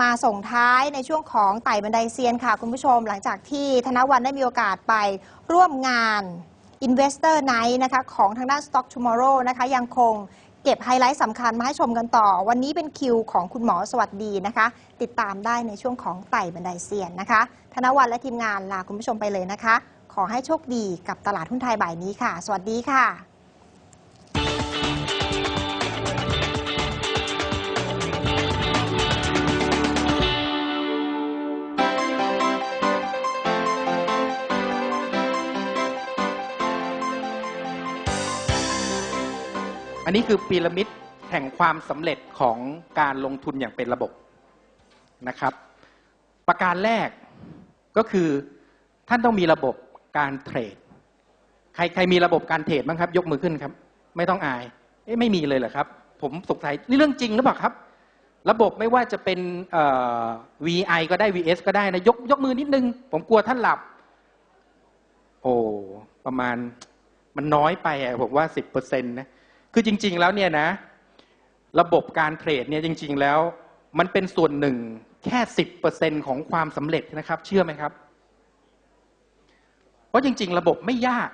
มาส่งท้ายในช่วงของไต่บันไดเซียนค่ะ คุณผู้ชม หลังจากที่ธนวันได้มีโอกาสไปร่วมงาน Investor Night นะคะของทางด้าน Stock Tomorrow นะคะยังคงเก็บไฮไลท์สำคัญมาให้ชมกันต่อ วันนี้เป็นคิวของคุณหมอสวัสดีนะคะ ติดตามได้ในช่วงของไต่บันไดเซียนนะคะ ธนวันและทีมงานลาคุณผู้ชมไปเลยนะคะ ขอให้โชคดีกับตลาดหุ้นไทยบ่ายนี้ค่ะ สวัสดีค่ะ นนี้คือพีระมิดแห่งความสำเร็จของการลงทุนอย่างเป็นระบบนะครับ ประการแรกก็คือท่านต้องมีระบบการเทรด ใครใครมีระบบการเทรดบ้างครับ ยกมือขึ้นครับ ไม่ต้องอายเอ๊ะไม่มีเลยเหรอครับ ผมสงสัยนี่เรื่องจริงหรือเปล่าครับ ระบบไม่ว่าจะเป็นเอ่อ VI ก็ได้ VS ก็ได้นะยกยกมือนิดนึง ผมกลัวท่านหลับ โอ้ประมาณมันน้อยไปผมว่าสิบเปอร์เซ็นต์นะ คือจริง ๆ แล้วเนี่ยนะ ระบบการเทรดเนี่ยจริง ๆ แล้ว มันเป็นส่วนหนึ่งแค่สิบเปอร์เซ็นของความสำเร็จนะครับ เชื่อไหมครับ เพราะจริง ๆ ระบบไม่ยาก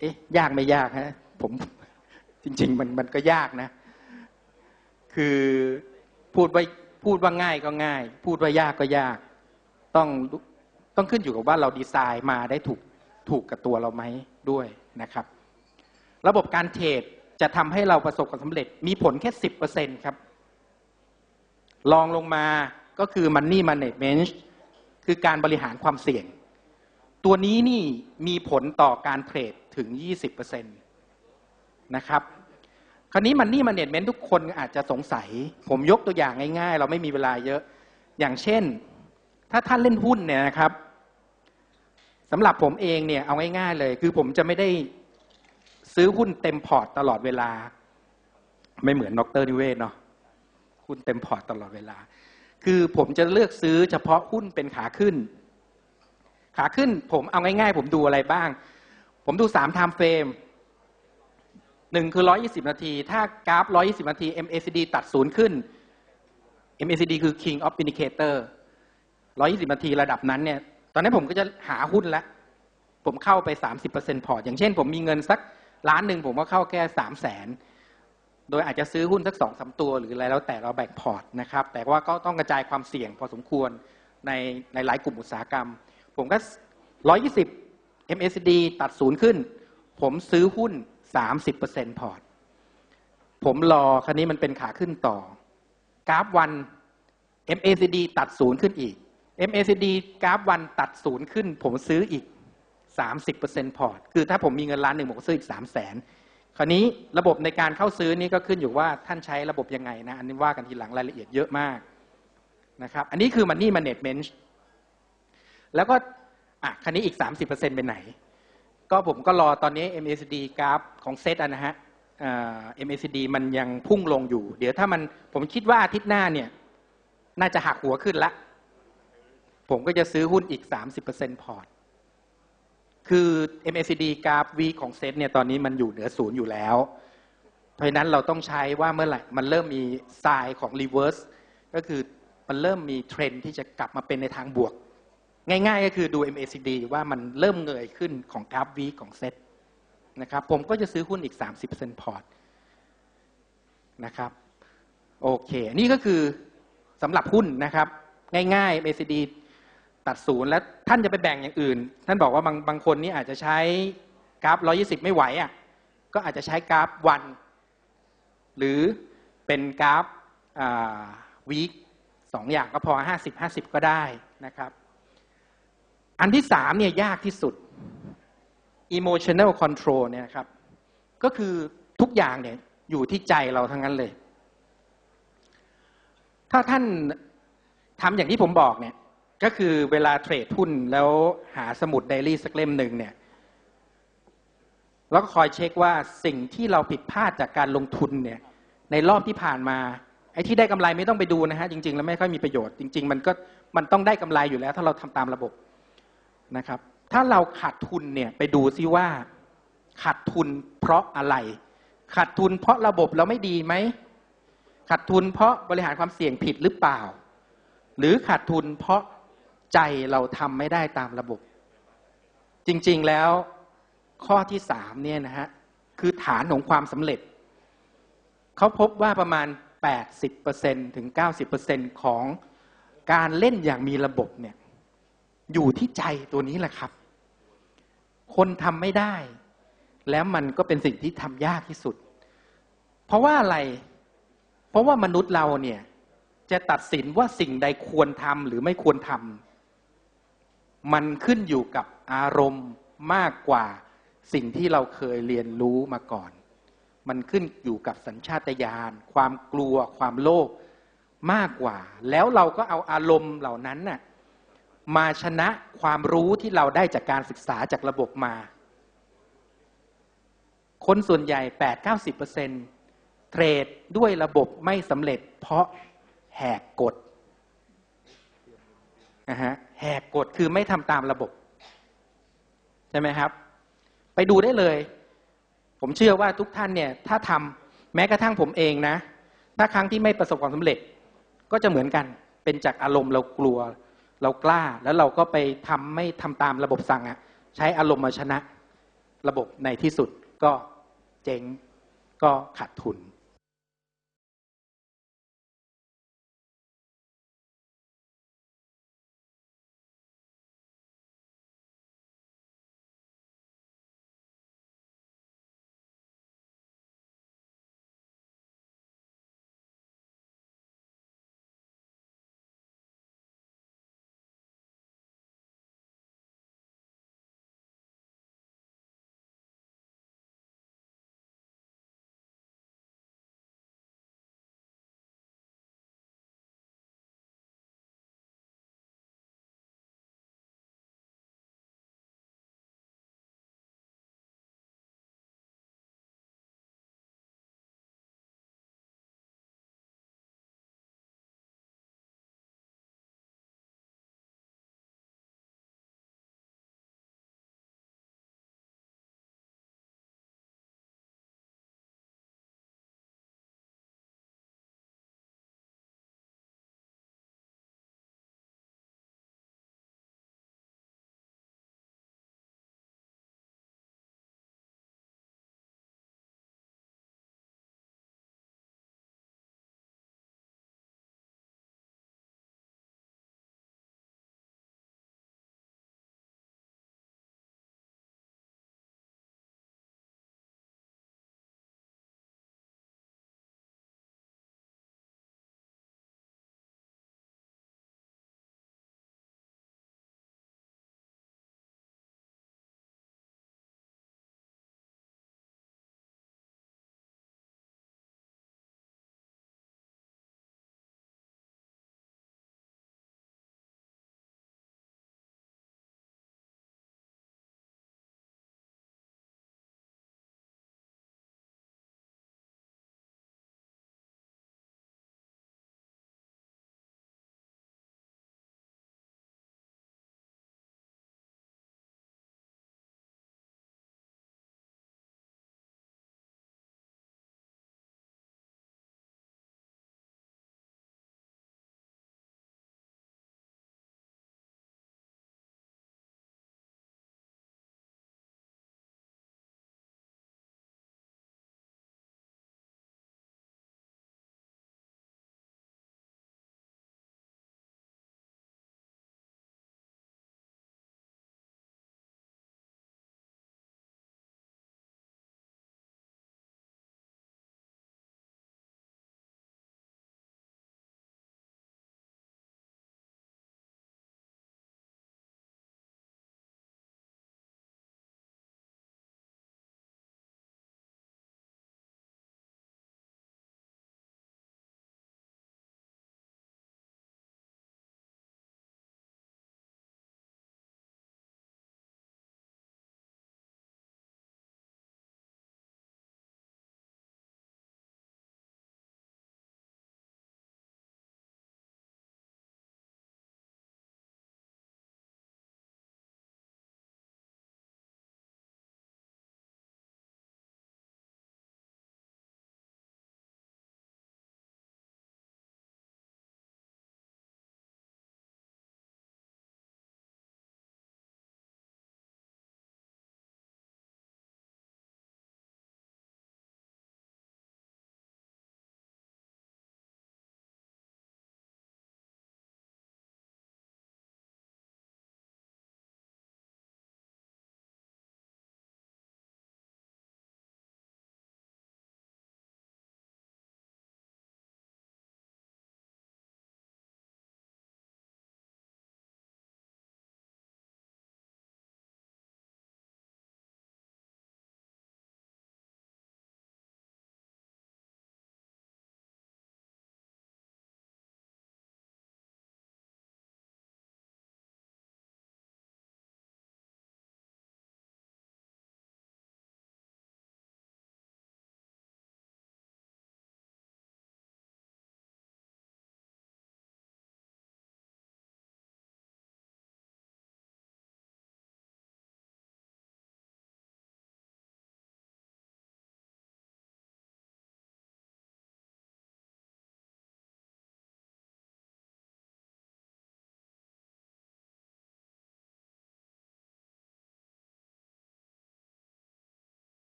เอ๊ะ ยากไม่ยากฮะผมจริง ๆ มันมันก็ยากนะ คือพูดว่าพูดว่าง่ายก็ง่าย พูดว่ายากก็ยาก ต้องต้องขึ้นอยู่กับว่าเราดีไซน์มาได้ถูกถูกกับตัวเราไหมด้วยนะครับ ระบบการเทรดจะทำให้เราประสบความสำเร็จ มีผลแค่สิบเปอร์เซ็นครับลองลงมาก็คือ Money Management คือการบริหารความเสี่ยง ตัวนี้นี่มีผลต่อการเทรดถึง 20%นะครับ คราวนี้ Money Management ทุกคนอาจจะสงสัย ผมยกตัวอย่างง่ายๆ เราไม่มีเวลาเยอะ อย่างเช่น ถ้าท่านเล่นหุ้นเนี่ยนะครับสำหรับผมเองเนี่ยเอาง่ายๆเลย คือผมจะไม่ได้ ซื้อหุ้นเต็มพอร์ตตลอดเวลา ไม่เหมือนดรนิเวศเนาะหุ้นเต็มพอร์ตตลอดเวลา คือผมจะเลือกซื้อเฉพาะหุ้นเป็นขาขึ้น ขาขึ้นผมเอาง่ายๆ ผมดูอะไรบ้าง ผมดูสามไทม์เฟรมหนึ่งคือร้อยี่สิบนาที ถ้ากราฟร้อยี่สิบนาที MACD ตัดศูนย์ขึ้น MACD คือ King of Indicator ร้อยี่สิบนาทีระดับนั้นเนี่ย ตอนนี้ผมก็จะหาหุ้นแล้ว ผมเข้าไปสามสิบเปอร์เซ็นพอร์ต อย่างเช่นผมมีเงินสัก ล้านหนึ่งผมก็เข้าแค่สามแสนโดยอาจจะซื้อหุ้นสักสองสาตัวหรืออะไรแล้วแต่เราแบ่งพอร์ตนะครับ แต่ว่าก็ต้องกระจายความเสี่ยงพอสมควรในในหลายกลุ่มอุตสาหกรรม ผมก็ร้อยี่สิบ MACD ตัดศูนย์ขึ้น ผมซื้อหุ้นสามสิบเปอร์เซ็นพอร์ต ผมรอคันนี้มันเป็นขาขึ้นต่อ กราฟวัน MACD ตัดศูนย์ขึ้นอีก MACD กราฟวันตัดศูนย์ขึ้น ผมซื้ออีก 30%พอร์ต คือถ้าผมมีเงินล้านหนึ่งผมก็ซื้ออีก3 0 0แสนคราวนี้ระบบในการเข้าซื้อนี่ก็ขึ้นอยู่ว่าท่านใช้ระบบยังไงนะ อันนี้ว่ากันทีหลังรายละเอียดเยอะมากนะครับ อันนี้คือ Money Management แล้วก็อะคันนี้อีก 30%เป็นไหน ก็ผมก็รอตอนนี้ MACD กราฟของเซตนะฮะ MACD มันยังพุ่งลงอยู่ เดี๋ยวถ้ามันผมคิดว่าอาทิตย์หน้าเนี่ย น่าจะหักหัวขึ้นละ ผมก็จะซื้อหุ้นอีก 30%พอร์ต คือ MACD กราฟวีของเซตเนี่ยตอนนี้มันอยู่เหนือศูนย์อยู่แล้ว เพราะนั้นเราต้องใช้ว่าเมื่อไหร่มันเริ่มมีทรายของ reverse ก็คือมันเริ่มมีเทรนที่จะกลับมาเป็นในทางบวก ง่ายๆ ก็คือดู MACD ว่ามันเริ่มเงยขึ้นของกราฟวีของเซตนะครับ ผมก็จะซื้อหุ้นอีก 30%พอร์ตนะครับ โอเค นี่ก็คือสำหรับหุ้นนะครับ ง่ายๆ MACD ตัดศูนย์แล้วท่านจะไปแบ่งอย่างอื่น ท่านบอกว่าบางบางคนนี่อาจจะใช้กราฟ 120 ไม่ไหวอะก็อาจจะใช้กราฟวัน หรือเป็นกราฟวีคสองอย่างก็พอ 50 50 ก็ได้นะครับ อันที่สามเนี่ยยากที่สุด emotional control เนี่ยครับ ก็คือทุกอย่างเนี่ยอยู่ที่ใจเราทั้งนั้นเลย ถ้าท่านทำอย่างที่ผมบอกเนี่ย ก็คือเวลาเทรดหุ้นแล้วหาสมุดไดรี่สักเล่มหนึ่งเนี่ยแล้วก็คอยเช็คว่าสิ่งที่เราผิดพลาดจากการลงทุนเนี่ยในรอบที่ผ่านมาไอ้ที่ได้กำไรไม่ต้องไปดูนะฮะจริง ๆ แล้วไม่ค่อยมีประโยชน์จริง ๆ มันก็มันต้องได้กำไรอยู่แล้ว ถ้าเราทำตามระบบนะครับ ถ้าเราขาดทุนเนี่ยไปดูซิว่าขาดทุนเพราะอะไร ขาดทุนเพราะระบบเราไม่ดีไหมขาดทุนเพราะบริหารความเสี่ยงผิดหรือเปล่า หรือขาดทุนเพราะ ใจเราทำไม่ได้ตามระบบ จริง ๆแล้วข้อที่สามเนี่ยนะฮะคือฐานของความสำเร็จ เขาพบว่าประมาณ 80%ถึง 90%ของการเล่นอย่างมีระบบเนี่ยอยู่ที่ใจตัวนี้แหละครับ คนทำไม่ได้ แล้วมันก็เป็นสิ่งที่ทำยากที่สุด เพราะว่าอะไร เพราะว่ามนุษย์เราเนี่ยจะตัดสินว่าสิ่งใดควรทำหรือไม่ควรทำ มันขึ้นอยู่กับอารมณ์มากกว่าสิ่งที่เราเคยเรียนรู้มาก่อน มันขึ้นอยู่กับสัญชาตญาณความกลัวความโลภมากกว่า แล้วเราก็เอาอารมณ์เหล่านั้นน่ะมาชนะความรู้ที่เราได้จากการศึกษาจากระบบมา คนส่วนใหญ่ 8-90%เทรดด้วยระบบไม่สำเร็จเพราะแหกกฎ นะฮะแหกกฎคือไม่ทำตามระบบ ใช่ไหมครับ ไปดูได้เลย ผมเชื่อว่าทุกท่านเนี่ย ถ้าทำแม้กระทั่งผมเองนะ ถ้าครั้งที่ไม่ประสบความสำเร็จ ก็จะเหมือนกัน เป็นจากอารมณ์เรากลัว เรากล้า แล้วเราก็ไปทำไม่ทำตามระบบสั่งอะ่ะใช้อารมณ์มาชนะ ระบบในที่สุดก็เจ๊งก็ขาดทุน